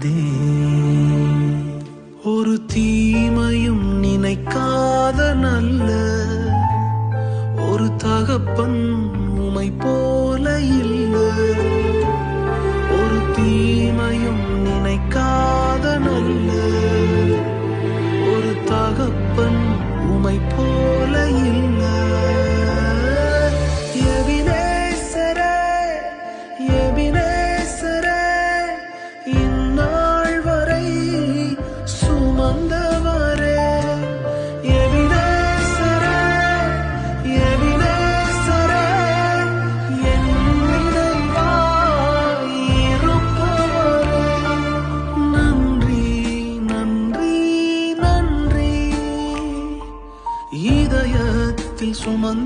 நினைக்காதே ஒரு தீமையும் நினைக்காத நல்ல ஒரு தகப்பன் உமை போல இல்லை. ஒரு தீமையும் நினைக்காத நல்ல ஒரு தகப்பன் உமை போல الحياة في الصمم